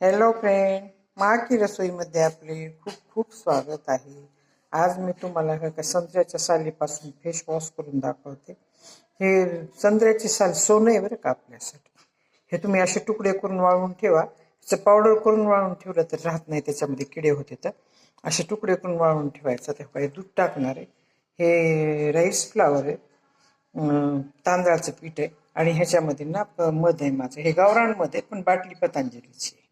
Hello friend महाकी रसोईमध्ये आपले खूप खूप स्वागत आहे. आज मी तुम्हाला का संत्र्याच्या सालीपासून फेस वॉश करून दाखवते. हे संत्र्याची साल सोनं आहे बरं का आपल्यासाठी. हे तुम्ही असे तुकडे करून वाळवून ठेवा. त्याचं पावडर करून वाळवून ठेवलं तर राहत नाही त्याच्यामध्ये किडे होते तर. असे तुकडे करून वाळवून ठेवायचं. ते पाहिजे दूध टाकणार आहे. हे राईस फ्लावर आहे. तांदळाचं पीठ आहे. आणि ह्याच्यामध्ये ना मध आहे माझं. हे गावरानमध्ये पण बाटली पतंजलीची आहे.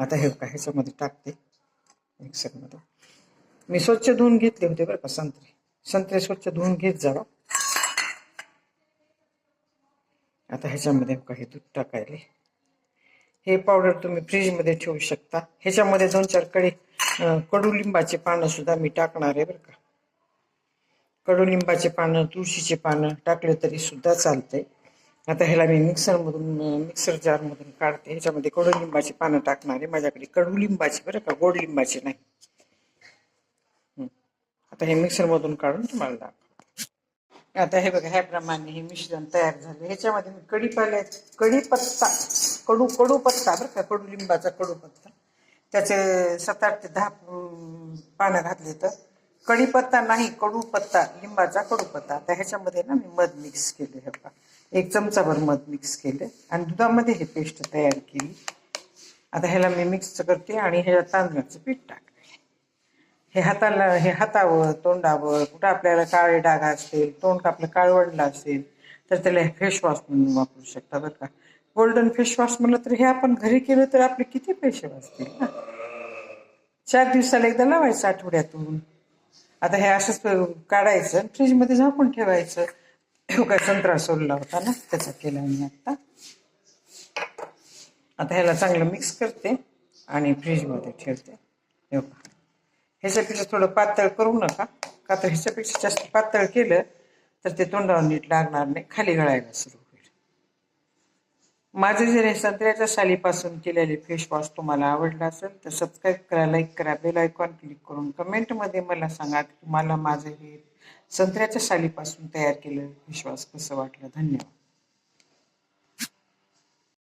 आता हे का ह्याच्यामध्ये टाकते. मिक्सरमध्ये मी स्वच्छ धुवून घेतले होते बरं का संत्रे. संत्रे स्वच्छ धुवून घेत जावा. आता ह्याच्यामध्ये काही दूध टाकायले. हे पावडर तुम्ही फ्रीजमध्ये ठेवू शकता. ह्याच्यामध्ये दोन चारकडे कडुलिंबाचे पानं सुद्धा मी टाकणार आहे बरं का. कडुलिंबाचे पानं तुळशीचे पानं टाकले तरी सुद्धा चालतंय. आता ह्याला मी मिक्सरमधून मिक्सर जारमधून काढते. ह्याच्यामध्ये कडुलिंबाची पानं टाकणार आहे. माझ्याकडे कडुलिंबाची बरं का गोड लिंबाची नाही. आता हे मिक्सरमधून काढून तुम्हाला दाखव आता हे बघा ह्याप्रमाणे हे मिश्रण तयार झालं ह्याच्यामध्ये मी कढीपाल्या कढीपत्ता कडू कडूपत्ता बरं का कडुलिंबाचा कडूपत्ता त्याचे सात आठ ते दहा पानं घातले तर. कढीपत्ता नाही कडूपत्ता लिंबाचा कडूपत्ता आता ह्याच्यामध्ये ना मी मध मिक्स केले हे बघा. एक चमचाभर मध मिक्स केलं आणि दुधामध्ये हे पेस्ट तयार केली. आता ह्याला मी मिक्स करते आणि ह्याला तांदळाचं पीठ टाकते हे हाताला हे हातावर तोंडावर कुठं आपल्याला काळे डाग असेल तोंड आपलं काळवडलं असेल तर त्याला हे फेशवॉश म्हणून वापरू शकता बरं का. गोल्डन फेशवॉश म्हणलं तर हे आपण घरी केलं तर आपले किती पैसे वाचतील ना? चार दिवसाला एकदा लावायचं आठवड्यातून. आता हे असंच काढायचं फ्रीजमध्ये झाकून ठेवायचं. काय संत्रा सोडला होता ना त्याचा केला मी आता. आता ह्याला चांगलं मिक्स करते आणि फ्रीजमध्ये ठेवते. हे बघा. ह्याच्यापेक्षा थोडं पातळ करू नका का तर ह्याच्यापेक्षा जास्त पातळ केलं तर ते तोंडावर नीट लागणार नाही खाली गळायला सुरू होईल. माझं जर हे संत्र्याच्या सालीपासून केलेले फेस वॉश तुम्हाला आवडला असेल तर सबस्क्राईब करा लाईक करा बेल आयकॉन क्लिक करून कमेंटमध्ये मला सांगा की तुम्हाला माझं हे संत्र्याच्या सालीपासून तयार केलेलं विश्वास कसं वाटलं? धन्यवाद.